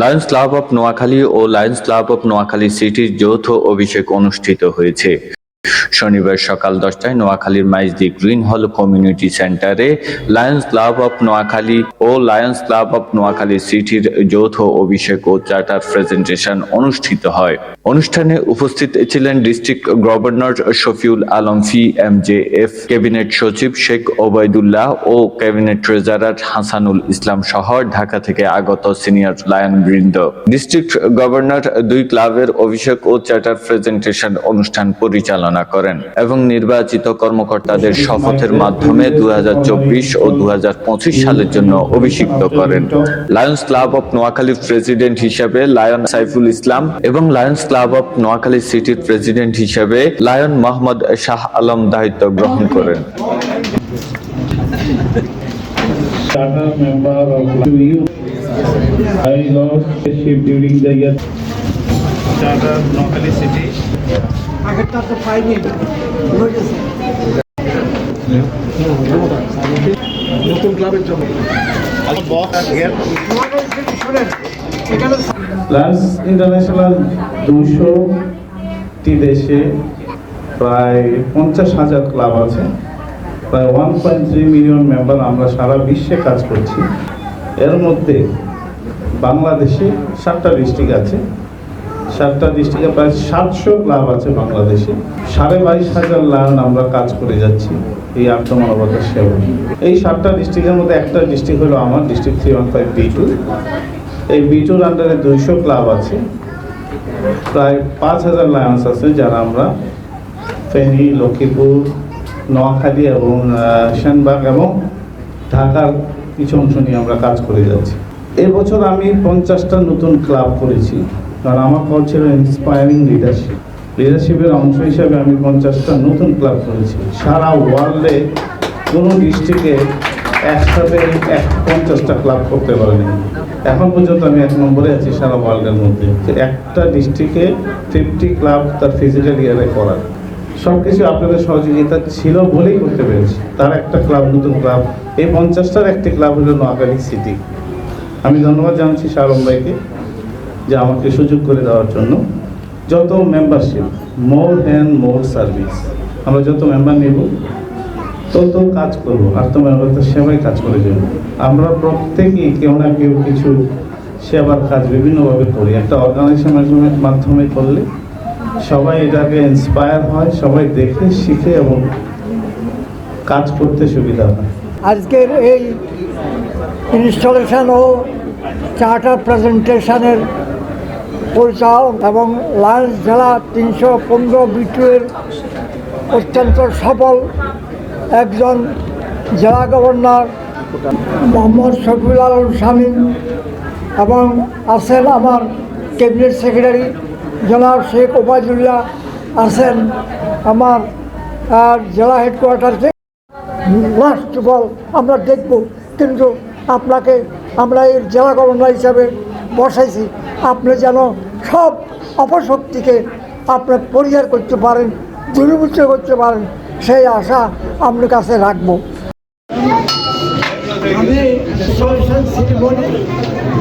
Lions club of Noakhali ও Lions club of Noakhali সিটির যৌথ অভিষেক অনুষ্ঠিত হয়েছে। শনিবার সকাল দশটায় নোয়াখালীর মাইজদি গ্রিন হল কমিউনিটি সেন্টারে লায়ন্স ক্লাব অফ নোয়াখালী ও লায়ন্স ক্লাব অফ নোয়াখালী সিটির যৌথ অভিষেক ও চার্টার প্রেজেন্টেশন অনুষ্ঠিত হয়। অনুষ্ঠানে উপস্থিত ছিলেন district governor Shafiul Alam P M J F, cabinet সচিব শেখ ওবায়দুল্লাহ ও ক্যাবিনেট ট্রেজারার হাসানুল ইসলাম সহ ঢাকা থেকে আগত সিনিয়র লায়ন বৃন্দ ডিস্ট্রিক্ট গভর্নর দুই ক্লাবের অভিষেক ও চার্টার প্রেজেন্টেশন অনুষ্ঠান পরিচালনা করেন। এবং নির্বাচিত কর্মকর্তাদের শপথের মাধ্যমে দু ও দু সালের জন্য অভিষিক্ত করেন লায়ন্স ক্লাব অফ নোয়াখালীর প্রেসিডেন্ট হিসেবে লায়ন সাইফুল ইসলাম এবং লায়ন্স ক্লাব অফ নোয়াখালী সিটির প্রেসিডেন্ট হিসেবে লায়ন মোহাম্মদ শাহ আলম দায়িত্ব গ্রহণ করেন charter member of you. I lost a ship during the year. Charter Noakhali City. আগেরটা তো পাইনি নতুন ক্লাবের জন্য প্লাস ইন্টারন্যাশনাল দুশোটি দেশে প্রায় পঞ্চাশ হাজার ক্লাব আছে। প্রায় one point three million member আমরা সারা বিশ্বে কাজ করছি। এর মধ্যে বাংলাদেশে সাতটা ডিস্ট্রিক্ট আছে। সাতটা ডিস্ট্রিক্টে প্রায় সাতশো ক্লাব আছে বাংলাদেশে। সাড়ে বাইশ হাজার লাইন আমরা কাজ করে যাচ্ছি এই আত্মমানবতার সেবা এই সাতটা ডিস্ট্রিক্টের মধ্যে একটা ডিস্ট্রিক্ট হলো আমার district three one five B two এই বি টুর আন্ডারে দুইশো ক্লাব আছে। প্রায় পাঁচ হাজার লায়ন্স আছে যারা আমরা ফেনী, লক্ষ্মীপুর, নোয়াখালী এবং সেনবাগ এবং ঢাকার কিছু অংশ নিয়ে আমরা কাজ করে যাচ্ছি। এবছর আমি পঞ্চাশটা নতুন ক্লাব করেছি। কারণ আমার কল ছিল ইন্সপায়ারিং লিডারশিপ লিডারশিপের অংশ হিসাবে আমি পঞ্চাশটা নতুন ক্লাব করেছি। সারা ওয়ার্ল্ডে কোনো ডিস্ট্রিক্টে একসাথে এক পঞ্চাশটা ক্লাব করতে পারেনি। এখন পর্যন্ত আমি এক নম্বরে আছি সারা ওয়ার্ল্ডের মধ্যে। একটা ডিস্ট্রিক্টে ফিফটি ক্লাব তার ফিজিক্যাল ইয়ারে করার। সব কিছু আপনাদের সহযোগিতা ছিল বলেই করতে পেরেছি। তার একটা ক্লাব নতুন ক্লাব এই পঞ্চাশটার একটি ক্লাব হলো নোয়াখালী সিটি আমি ধন্যবাদ জানাচ্ছি শাহরম ভাইকে। যে আমাকে সুযোগ করে দেওয়ার জন্য যত membership more hand more service আমরা যত মেম্বার নেব, তত কাজ করব আত্মনির্ভরতার সেবায় কাজ করে যাব। আমরা প্রত্যেকেই কেউ না কেউ কিছু সেবার কাজ বিভিন্নভাবে করি। একটা অর্গানাইজেশনের মাধ্যমে করলে সবাই এটাকে ইন্সপায়ার হয়, সবাই দেখে, শিখে এবং কাজ করতে সুবিধা হয়। আজকের এই ইনস্টলেশন ও চার্টার প্রেজেন্টেশনের পরিচালক এবং লায়ন্স জেলা তিনশো পনেরো বিটুয়ের অত্যন্ত সফল একজন জেলা গভর্নর মোহাম্মদ শফিউল আলম শামীম এবং আছেন আমার ক্যাবিনেট সেক্রেটারি জনাব শেখ ওবায়দুল্লাহ আছেন আমার জেলা হেডকোয়ার্টার থেকে লাস্ট বল আমরা দেখব, কিন্তু আপনাকে আমরা এই জেলা গভর্নর হিসাবে বসাইছি। আপনি যেন সব অপশক্তিকে আপনি পরিহার করতে পারেন দূরীভূত করতে পারেন সেই আশা আপনার কাছে রাখব। আমি সলিউশন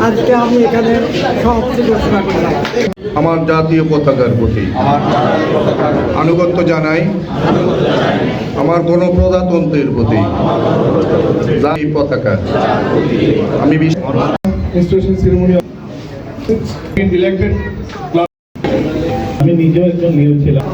আজকে আমি এখানে সমাপ্তি ঘোষণা করলাম। আমার জাতীয় পতাকার প্রতি আনুগত্য জানাই আমার গণপ্রজাতন্ত্রের প্রতি পতাকা আমি বিশ- আমি নিজেও একজন নিয়োগ ছিলাম